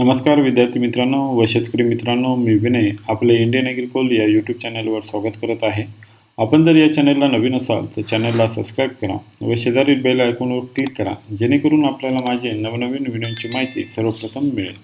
नमस्कार विद्यार्थी मित्रांनो व शेतकरी मित्रांनो मी विनय आपले इंडियन ॲग्रिकोल या यूट्यूब चॅनलवर स्वागत करत आहे. आपण जर या चॅनलला नवीन असाल तर चॅनलला सबस्क्राईब करा व शेजारील बेल आयकॉनवर क्लिक करा जेणेकरून आपल्याला माझे नवनवीन व्हिडिओची माहिती सर्वप्रथम मिळेल.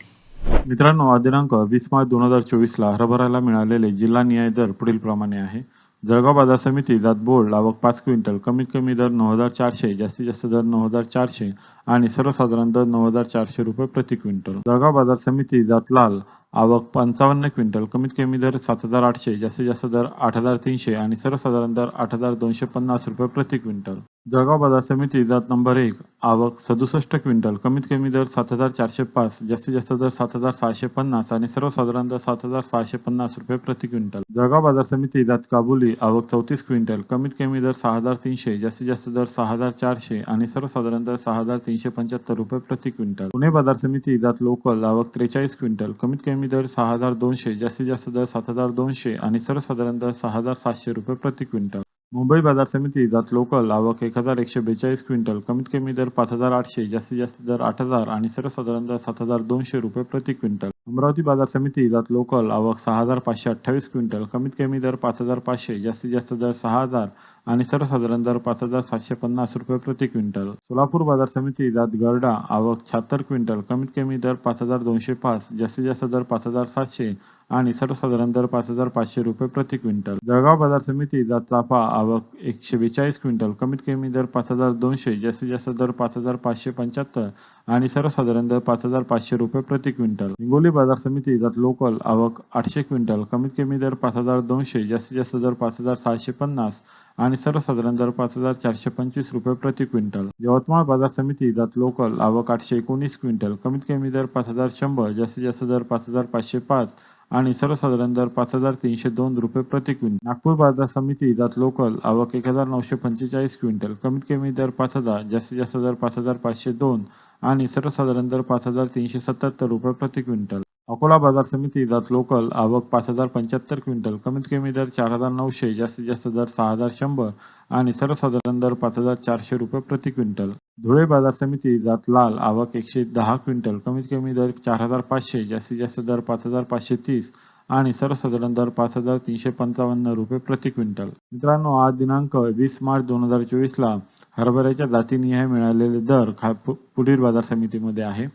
मित्रांनो आज दिनांक वीस मार्च दोन हजार चोवीसला हरभऱ्याला मिळालेले जिल्हा न्याय दर पुढील प्रमाणे आहे. जळगाव बाजार समिती जात बोर्ड लावक पाच क्विंटल कमीत कमी दर नऊ हजार चारशे जास्तीत जास्त दर नऊ हजार चारशे आणि सर्वसाधारण दर नऊ हजार चारशे रुपये प्रति क्विंटल. जळगाव बाजार समिती जात लाल आवक पंचावन्न क्विंटल कमीत कमी दर सात हजार आठशे जास्तीत जास्त दर आठ हजार तीनशे आणि सर्वसाधारण दर आठ हजार दोनशे पन्नास रुपये प्रति क्विंटल. जळगाव बाजार समिती जात नंबर एक आवक सदुसष्ट क्विंटल कमीत कमी दर सात हजार चारशे पाच जास्तीत जास्त दर सात हजार सहाशे पन्नास आणि सर्वसाधारण दर सात हजार सहाशे पन्नास रुपये प्रति क्विंटल. जळगाव बाजार समिती जात काबुली आवक चौतीस क्विंटल कमीत कमी दर सहा हजार तीनशे जास्तीत जास्त दर सहा हजार चारशे आणि सर्वसाधारण दर सहा हजार तीनशे पंच्याहत्तर रुपये प्रति क्विंटल. पुणे बाजार समिती जात लोकल आवक त्रेचाळीस क्विंटल कमीत कमी दर सहा हजार दोनशे जास्तीत जास्त दर सात हजार दोनशे आणि सर्वसाधारण दर सहा हजार सातशे रुपये प्रति क्विंटल. मुंबई बाजार समिती जात लोकल आवक एक हजार एकशे बेचाळीस क्विंटल कमीत कमी दर पाच हजार आठशे जास्तीत जास्त दर आठ हजार आणि सर्वसाधारण दर सात हजार दोनशे रुपये प्रति क्विंटल. अमरावती बाजार समिती जात लोकल आवक सहा हजार पाचशे अठ्ठावीस क्विंटल कमीत कमी दर पाच हजार पाचशे जास्तीत जास्त दर सहा हजार आणि सर्वसाधारण दर पाच हजार सातशे पन्नास रुपये प्रति क्विंटल. सोलापूर बाजार समिती जात गरडा आवक शहात्तर क्विंटल कमीत कमी दर पाच हजार दोनशे पाच जास्तीत जास्त दर पाच हजार सातशे आणि सर्वसाधारण दर पाच हजार पाचशे रुपये प्रति क्विंटल. जळगाव बाजार समिती जात चाफा आवक एकशे बेचाळीस क्विंटल कमीत कमी दर पाच हजार दोनशे जास्तीत जास्त दर पाच हजार पाचशे पंच्याहत्तर आणि सर्वसाधारण दर पाच हजार पाचशे रुपये प्रति क्विंटल. हिंगोली बाजार समिती जात लोकल आवक आठशे क्विंटल कमीत कमी दर पाच हजार दोनशे जास्तीत जास्त दर पाच हजार सहाशे पन्नास आणि सर्वसाधारण दर पाच हजार चारशे पंचवीस रुपये प्रति क्विंटल. यवतमाळ बाजार समिती जात लोकल आवक आठशे एकोणीस क्विंटल कमीत कमी दर पाच हजार शंभर जास्तीत जास्त दर पाच हजार पाचशे पाच आणि सर्वसाधारण दर पाच हजार तीनशे दोन रुपये प्रति क्विंटल. नागपूर बाजार समिती जात लोकल आवक एक हजार नऊशे पंचेचाळीस क्विंटल कमीत कमी दर पाच हजार जास्तीत जास्त दर पाच हजार पाचशे दोन आणि सर्वसाधारण दर पाच हजार तीनशे सत्याहत्तर रुपये प्रति क्विंटल. अकोला बाजार समिती जात लोकल आवक पाच हजार पंच्याहत्तर क्विंटल कमीत कमी दर चार हजार नऊशे जास्तीत जास्त दर सहा हजार शंभर आणि सर्वसाधारण दर पाच हजार चारशे रुपये प्रति क्विंटल. धुळे बाजार समिती जात लाल आवक एकशे दहा क्विंटल कमीत कमी दर चार हजार पाचशे जास्तीत जास्त दर पाच हजार पाचशे तीस आणि सर्वसाधारण दर पाच हजार तीनशे पंचावन्न रुपये प्रति क्विंटल. मित्रांनो आज दिनांक वीस मार्च दोन हजार चोवीस ला हरभऱ्याच्या जातीनिहाय मिळालेले दर खा पुढील बाजार समितीमध्ये आहे.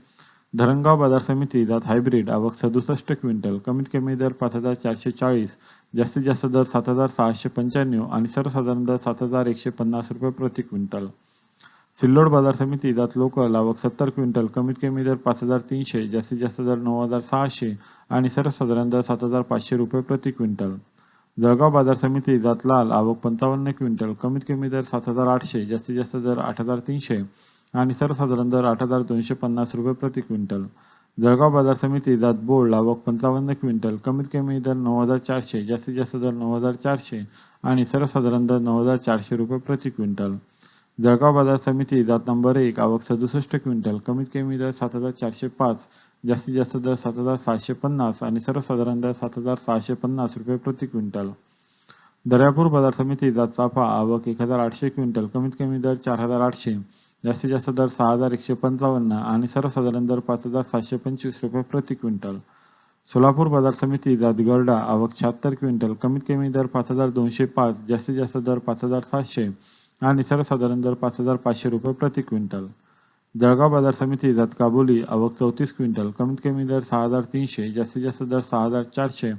धरणगाव बाजार समिती जात हायब्रिड आवक सदुसष्ट क्विंटल कमीत कमी दर पाच हजार चारशे चाळीस जास्तीत जास्त दर सात हजार सहाशे पंच्याण्णव आणि सर्वसाधारण दर सात हजार एकशे पन्नास रुपये प्रति क्विंटल. सिल्लोड बाजार समिती जात लोकल आवक सत्तर क्विंटल कमीत कमी दर पाच हजार तीनशे जास्तीत जास्त दर नऊ हजार सहाशे आणि सर्वसाधारण दर सात हजार पाचशे रुपये प्रति क्विंटल. जळगाव बाजार समिती जात लाल आवक पंचावन्न क्विंटल कमीत कमी दर सात हजार आठशे जास्तीत जास्त दर आठ हजार तीनशे आणि सर्वसाधारण दर आठ हजार दोनशे पन्नास रुपये प्रति क्विंटल. जळगाव बाजार समिती जात बोर्ड लावक पंचावन्न क्विंटल कमीत कमी दर नऊ हजार चारशे जास्तीत जास्त दर नऊ हजार चारशे आणि सर्वसाधारण दर नऊ हजार चारशे रुपये प्रति क्विंटल. जळगाव बाजार समिती जात नंबर एक आवक सदुसष्ट क्विंटल कमीत कमी दर सात हजार चारशे पाच जास्तीत जास्त दर सात हजार सातशे पन्नास आणि सर्वसाधारण दर सात हजार सहाशे पन्नास रुपये प्रति क्विंटल. दर्यापूर बाजार समिती जात चाफा आवक एक हजार आठशे क्विंटल कमीत कमी दर चार हजार आठशे जास्तीत जास्त दर सहा हजार एकशे पंचावन्न आणि सर्वसाधारण दर पाच हजार सातशे पंचवीस रुपये प्रति क्विंटल. सोलापूर बाजार समिती जातगरडा आवक शहात्तर क्विंटल कमीत कमी दर पाच हजार दोनशे पाच जास्तीत जास्त दर पाच हजार सातशे आणि सर्वसाधारण दर पाच हजार पाचशे रुपये प्रति क्विंटल. जळगाव बाजार समिती जात काबुली आवक चौतीस क्विंटल कमीत कमी दर सहा हजार तीनशे जास्तीत जास्त दर सहा हजार चारशे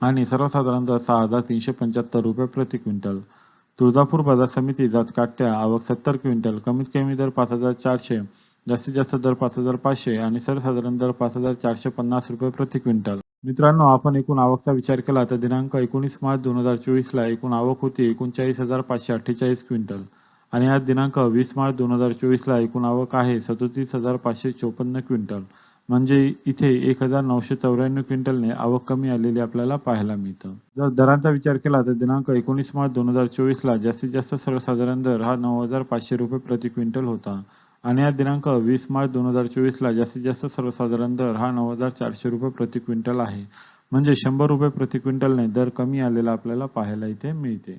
आणि सर्वसाधारण दर सहा हजार तीनशे पंच्याहत्तर रुपये प्रति क्विंटल. तुळजापूर बाजार समिती जात काट्या आवक सत्तर क्विंटल कमीत कमी दर पाच हजार चारशे जास्तीत जास्त दर पाच हजार पाचशे आणि सर्वसाधारण दर पाच हजार चारशे पन्नास रुपये प्रति क्विंटल. मित्रांनो आपण एकूण आवकचा विचार केला तर दिनांक एकोणीस मार्च दोन हजार चोवीसला एकूण आवक होती एकोणचाळीस हजार पाचशे अठ्ठेचाळीस क्विंटल आणि आज दिनांक वीस मार्च दोन हजार चोवीसला एकूण आवक आहे सदोतीस हजार पाचशे चोपन्न क्विंटल. म्हणजे इथे एक हजार नऊशे चौऱ्याण्णव क्विंटलने आवक कमी आलेली आपल्याला पाहायला मिळतं. जर दरांचा विचार केला तर दिनांक एकोणीस मार्च दोन हजार चोवीस ला जास्तीत जास्त सर्वसाधारण दर हा नऊ हजार पाचशे रुपये प्रति क्विंटल होता. आणि हा दिनांक वीस मार्च दोन हजार चोवीस ला जास्तीत जास्त सर्वसाधारण दर हा नऊ हजार चारशे रुपये प्रति क्विंटल आहे. म्हणजे शंभर रुपये प्रति क्विंटलने दर कमी आलेला आपल्याला पाहायला इथे मिळते.